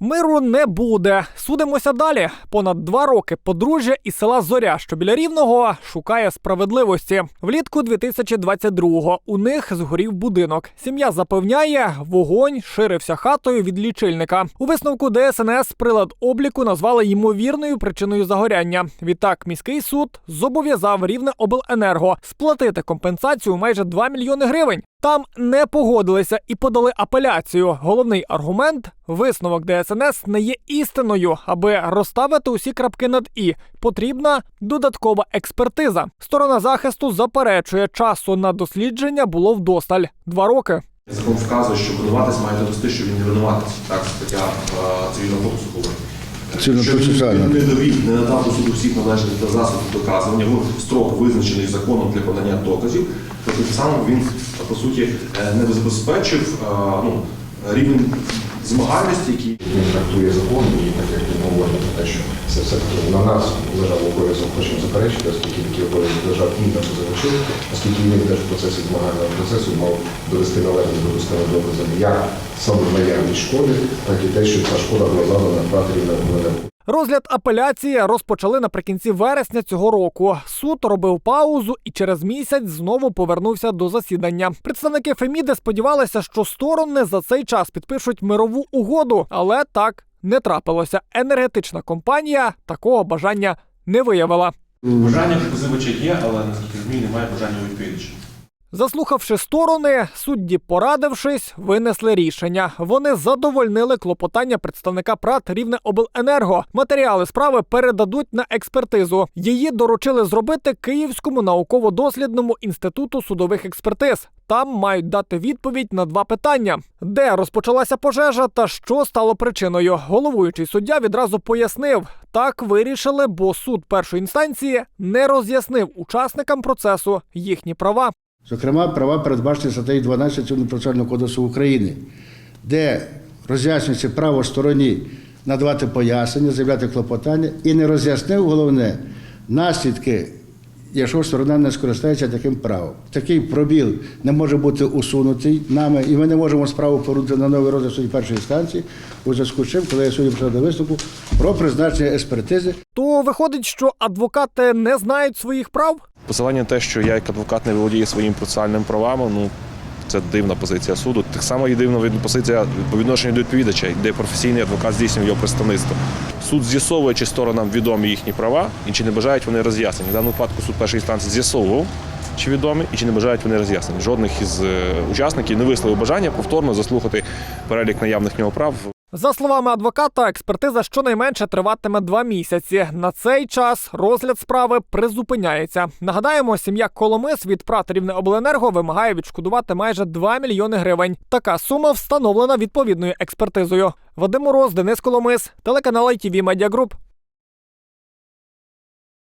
Миру не буде. Судимося далі. Понад два роки подружжя із села Зоря, що біля рівного, шукає справедливості. Влітку 2022-го у них згорів будинок. Сім'я запевняє, вогонь ширився хатою від лічильника. У висновку ДСНС прилад обліку назвали ймовірною причиною загоряння. Відтак міський суд зобов'язав рівне обленерго сплатити компенсацію майже 2 мільйони гривень. Там не погодилися і подали апеляцію. Головний аргумент висновок ДСНС не є істиною. Аби розставити усі крапки над і потрібна додаткова експертиза. Сторона захисту заперечує, часу на дослідження було вдосталь два роки. Закон вказує, що винуватець має довести, що він не винуватець. Так, стаття е, цивільного кодексу говорить. Цивільно Що він процесуального. не довів, не надав до суду всіх належних та засобів доказування, в строк визначений законом для подання доказів, то тим самим він, по суті, е, не забезпечив е, ну, рівень змагальності, який Він трактує закон і так як він говорить що це все таки на нас лежав обов'язок хочемо заперечити, оскільки такий обов'язок лежав іншим позивачів, оскільки він теж в процесі змагального процесу мав довести належні допустими доказами як саме наявність шкоди, так і те, що ця шкода була завдана фратерів на мене. Розгляд апеляції розпочали наприкінці вересня цього року. Суд робив паузу і через місяць знову повернувся до засідання. Представники Феміди сподівалися, що сторони за цей час підпишуть мирову угоду, але так не трапилося. Енергетична компанія такого бажання не виявила. бажання позивача є, але наскільки змій немає бажання відповідача. Заслухавши сторони, судді, порадившись, винесли рішення. Вони задовольнили клопотання представника ПРАТ Рівне Обленерго. Матеріали справи передадуть на експертизу. Її доручили зробити Київському науково-дослідному інституту судових експертиз. Там мають дати відповідь на два питання: де розпочалася пожежа та що стало причиною. Головуючий суддя відразу пояснив, так вирішили, бо суд першої інстанції не роз'яснив учасникам процесу їхні права. Зокрема, права передбачені статтею 12 Цивільного процесуального кодексу України, де роз'яснюється право стороні надавати пояснення, заявляти клопотання і не роз'яснив головне наслідки, якщо сторона не скористається таким правом. Такий пробіл не може бути усунутий нами, і ми не можемо справу повернути на новий розгляд суді першої інстанції, у зв'язку з чим, коли я сьогодні прийшов до виступу про призначення експертизи То виходить, що адвокати не знають своїх прав. Посилання на те, що я як адвокат не володію своїм процесуальними правами, ну це дивна позиція суду. Так само і дивна позиція по відношенню до відповідача, де професійний адвокат здійснює його представництво. Суд з'ясовує, чи сторонам відомі їхні права і чи не бажають вони роз'яснення. В даному випадку суд першої інстанції з'ясовував, чи відомі і чи не бажають вони роз'яснень. Жодних із е, учасників не висловив бажання повторно заслухати перелік наявних нього прав За словами адвоката, експертиза щонайменше триватиме два місяці. На цей час розгляд справи призупиняється. Нагадаємо, сім'я Коломис від ПРАТ Рівнеобленерго вимагає відшкодувати майже 2 мільйони гривень. Така сума встановлена відповідною експертизою. Вадим Мороз, Денис Коломис, телеканал ITV Media Group.